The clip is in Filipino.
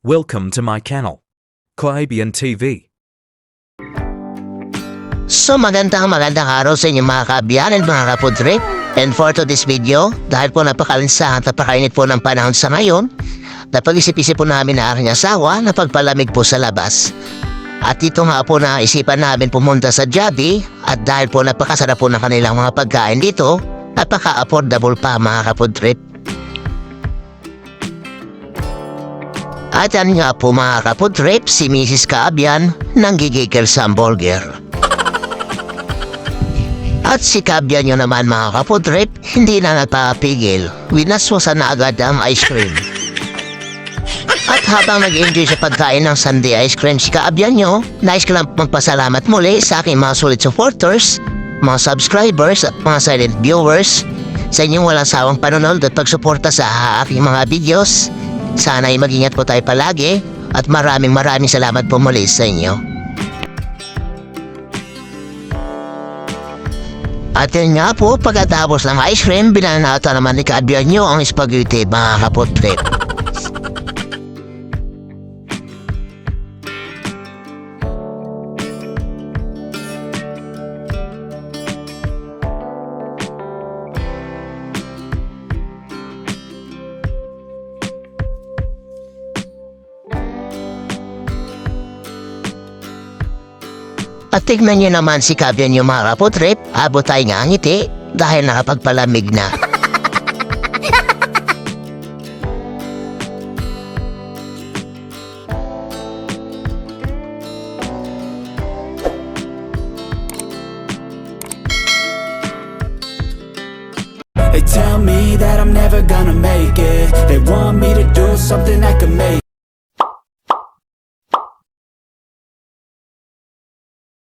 Welcome to my channel. Quabian TV. So magandang magandang araw sa inyong mga kabiyan at mga kapudrip. And for today's video, dahil po napakalinsahan at napakainit po ng panahon sa ngayon, napag-isip-isip po namin na aking asawa na pagpalamig po sa labas. At dito nga po na isipan namin pumunta sa Jollibee at dahil po napakasarap po ng kanilang mga pagkain dito, napaka-affordable pa mga kapudrip. At yan nga po mga kapudrip, si Mrs. Kaabyan ng Gigigil sa hamburger. At si Kabya nyo naman mga kapudrip, hindi na nagpapigil. Winaswasan na agad ang ice cream. At habang nag-enjoy sa pagkain ng Sunday ice cream si Kaabya nyo, nais ko lang magpasalamat muli sa aking mga solid supporters, mga subscribers at mga silent viewers sa inyong walang sawang panonood at pagsuporta sa aking mga videos. Sana ay mag-ingat po tayo palagi at maraming maraming salamat po muli sa inyo. At yun nga po, pagkatapos ng ice cream, binanata naman ni Kaadbian nyo ang spaghetti, mga kapotret. At tignan nyo naman si Kabian yung mga kapotrip, abot tayo nga ngiti dahil nakapagpalamig na. They tell me that I'm never